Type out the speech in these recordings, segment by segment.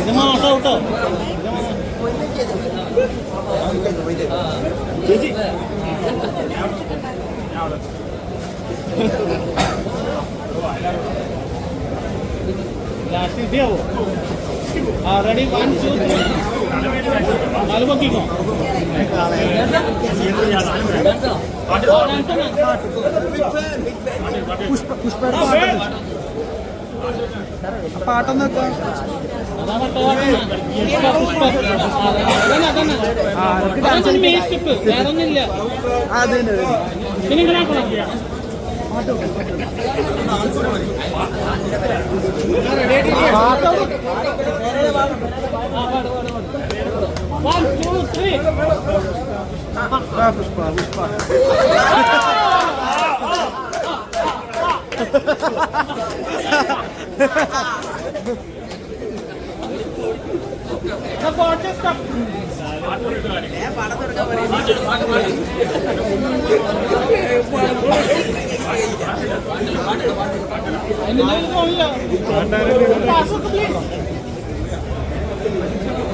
ഇത് മാസം കേട്ടോ ചേച്ചി ലാസ്റ്റ് ഇതിയാവോ ആ റെഡി വൺ ടു ത്രീ നാല് പൊക്കിക്കോ പാട്ടൊന്നും വെക്കാം അതെ പിന്നെ ഇങ്ങനെ ആക്കണം വൺ ടു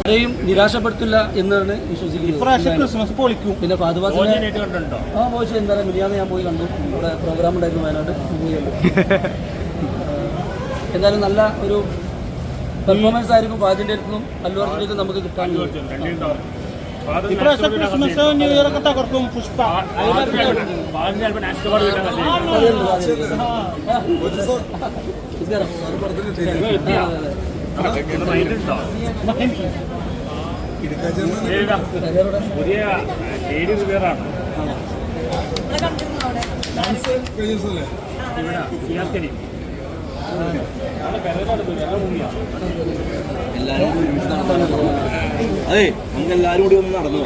ആരെയും നിരാശപ്പെടുത്തില്ല എന്നാണ് ഇപ്രാവശ്യം വിശ്വസിക്കുന്നത് ക്രിസ്മസ് പൊളിക്കും. പിന്നെ ഫാദുബാസ് ആ മോശം. എന്തായാലും മിനിയാന്ന് ഞാൻ പോയി കണ്ടു. ഇവിടെ പ്രോഗ്രാം ഉണ്ടായിരുന്നു വയനാട്. പോയി കണ്ടു. എന്തായാലും നല്ല ഒരു പെർഫോമൻസ് ആയിരിക്കും ഫാദിന്റെ അടുത്തും അല്ലു അർജുന്റെ നമുക്ക് കിട്ടാൻ ഇപ്രാവശ്യം ക്രിസ്മസ് ന്യൂ ഇയർ ഒക്കെ തകർക്കും പുഷ്പ. പുതിയ ഏഴ് റിവ്യൂറാണ് ഇവിടെ സിയാസ്കരി അതെ നമുക്ക് എല്ലാരും കൂടി ഒന്ന് നടന്നു.